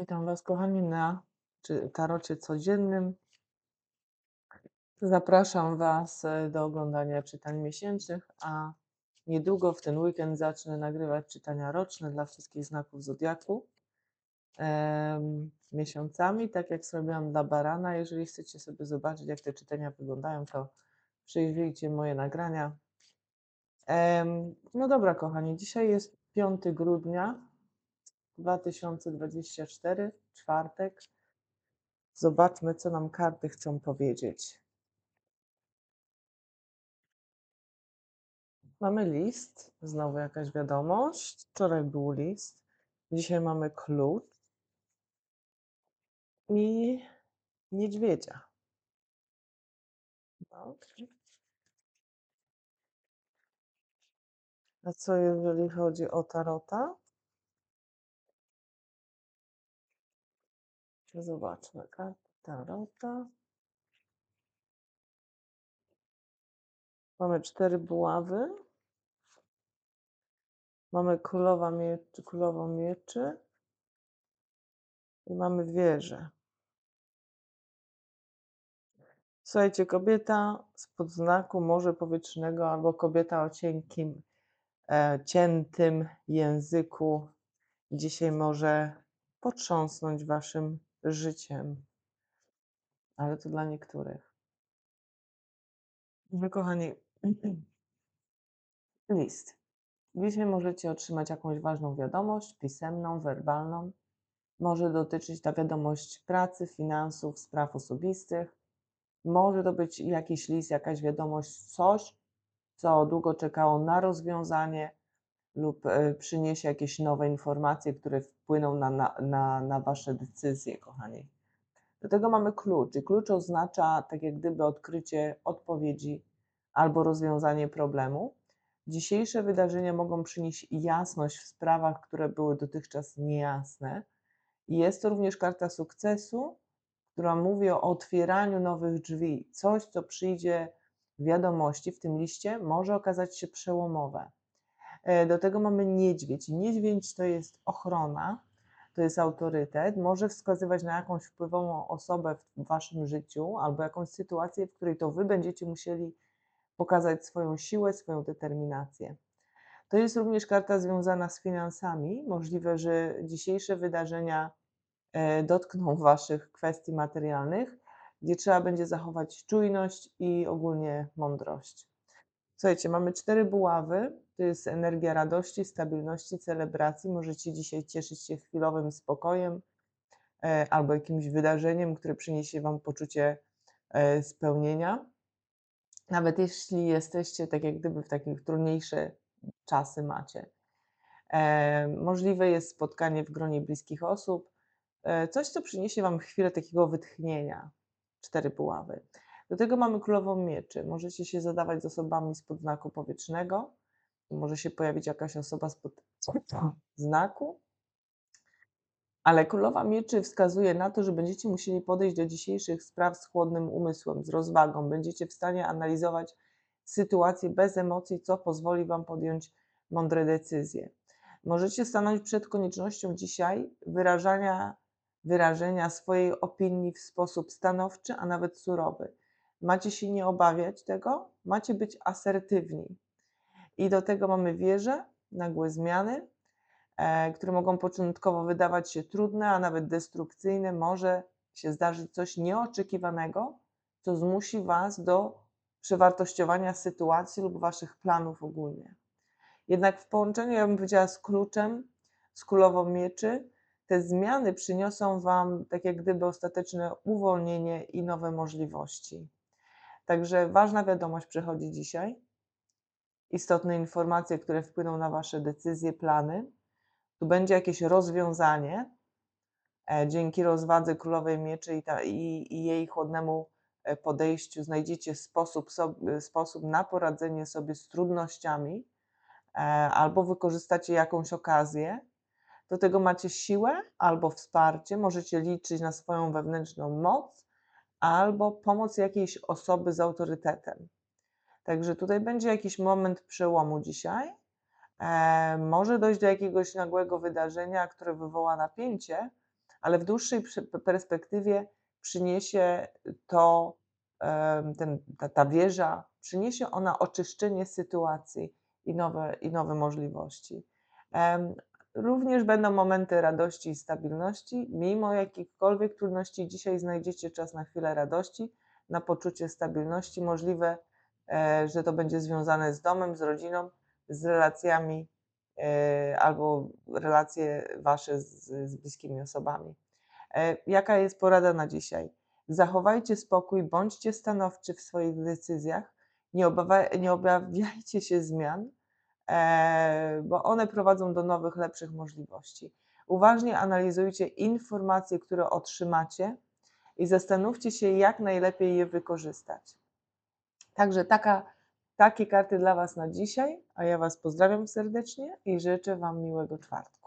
Witam Was, kochani, na tarocie codziennym. Zapraszam Was e, do oglądania czytań miesięcznych, a niedługo w ten weekend zacznę nagrywać czytania roczne dla wszystkich znaków zodiaku. miesiącami, tak jak zrobiłam dla Barana. Jeżeli chcecie sobie zobaczyć, jak te czytania wyglądają, to przyjrzyjcie moje nagrania. No dobra, kochani, dzisiaj jest 5 grudnia 2024, czwartek. Zobaczmy, co nam karty chcą powiedzieć. Mamy list, znowu jakaś wiadomość. Wczoraj był list. Dzisiaj mamy klucz i niedźwiedzia. Okej. A co jeżeli chodzi o tarota? Zobaczmy kartę tarota. Mamy cztery buławy. Mamy królowa mieczy, królową mieczy. I mamy wieżę. Słuchajcie, kobieta spod znaku morza powietrznego albo kobieta o cienkim, ciętym języku dzisiaj może potrząsnąć waszym życiem. Ale to dla niektórych. Wy, kochani, list. Dzisiaj możecie otrzymać jakąś ważną wiadomość, pisemną, werbalną. Może dotyczyć ta wiadomość pracy, finansów, spraw osobistych. Może to być jakiś list, jakaś wiadomość, coś, co długo czekało na rozwiązanie lub e, przyniesie jakieś nowe informacje, które wpłyną na, na, na, na Wasze decyzje, kochani. Do tego mamy klucz. I klucz oznacza tak jak gdyby odkrycie odpowiedzi albo rozwiązanie problemu. Dzisiejsze wydarzenia mogą przynieść jasność w sprawach, które były dotychczas niejasne. Jest to również karta sukcesu, która mówi o otwieraniu nowych drzwi. Coś, co przyjdzie wiadomości w tym liście, może okazać się przełomowe. E, Do tego mamy niedźwiedź. Niedźwiedź to jest ochrona, to jest autorytet, może wskazywać na jakąś wpływową osobę w waszym życiu albo jakąś sytuację, w której to wy będziecie musieli pokazać swoją siłę, swoją determinację. To jest również karta związana z finansami. Możliwe, że dzisiejsze wydarzenia e, dotkną waszych kwestii materialnych, gdzie trzeba będzie zachować czujność i ogólnie mądrość. Słuchajcie, mamy cztery buławy. To jest energia radości, stabilności, celebracji. Możecie dzisiaj cieszyć się chwilowym spokojem e, albo jakimś wydarzeniem, które przyniesie Wam poczucie e, spełnienia. Nawet jeśli jesteście tak jak gdyby w takie trudniejsze czasy macie. E, możliwe jest spotkanie w gronie bliskich osób, coś, co przyniesie Wam chwilę takiego wytchnienia. Cztery buławy. Do tego mamy królową mieczy. Możecie się zadawać z osobami spod znaku powietrznego. Może się pojawić jakaś osoba spod znaku. Ale królowa mieczy wskazuje na to, że będziecie musieli podejść do dzisiejszych spraw z chłodnym umysłem, z rozwagą. Będziecie w stanie analizować sytuację bez emocji, co pozwoli Wam podjąć mądre decyzje. Możecie stanąć przed koniecznością dzisiaj wyrażania, wyrażenia swojej opinii w sposób stanowczy, a nawet surowy. Macie się nie obawiać tego, macie być asertywni. I do tego mamy wieżę, nagłe zmiany, e, które mogą początkowo wydawać się trudne, a nawet destrukcyjne. Może się zdarzyć coś nieoczekiwanego, co zmusi Was do przewartościowania sytuacji lub Waszych planów ogólnie. Jednak w połączeniu, ja bym powiedziała, z kluczem, z królową mieczy, te zmiany przyniosą Wam tak jak gdyby ostateczne uwolnienie i nowe możliwości. Także ważna wiadomość przychodzi dzisiaj. Istotne informacje, które wpłyną na Wasze decyzje, plany. Tu będzie jakieś rozwiązanie e, dzięki rozwadze królowej mieczy i, ta, i, i jej chłodnemu e, podejściu. Znajdziecie sposób, sob- sposób na poradzenie sobie z trudnościami e, albo wykorzystacie jakąś okazję. Do tego macie siłę albo wsparcie. Możecie liczyć na swoją wewnętrzną moc albo pomoc jakiejś osoby z autorytetem. Także tutaj będzie jakiś moment przełomu dzisiaj. E, może dojść do jakiegoś nagłego wydarzenia, które wywoła napięcie, ale w dłuższej perspektywie przyniesie to, em, ten, ta, ta wieża, przyniesie ona oczyszczenie sytuacji i nowe, i nowe możliwości. Również będą momenty radości i stabilności. Mimo jakichkolwiek trudności, dzisiaj znajdziecie czas na chwilę radości, na poczucie stabilności. Możliwe, e, że to będzie związane z domem, z rodziną, z relacjami e, albo relacje wasze z, z bliskimi osobami. E, Jaka jest porada na dzisiaj? Zachowajcie spokój, bądźcie stanowczy w swoich decyzjach, nie, obawa, nie obawiajcie się zmian, bo one prowadzą do nowych, lepszych możliwości. Uważnie analizujcie informacje, które otrzymacie i zastanówcie się, jak najlepiej je wykorzystać. Także taka, takie karty dla Was na dzisiaj, a ja Was pozdrawiam serdecznie i życzę Wam miłego czwartku.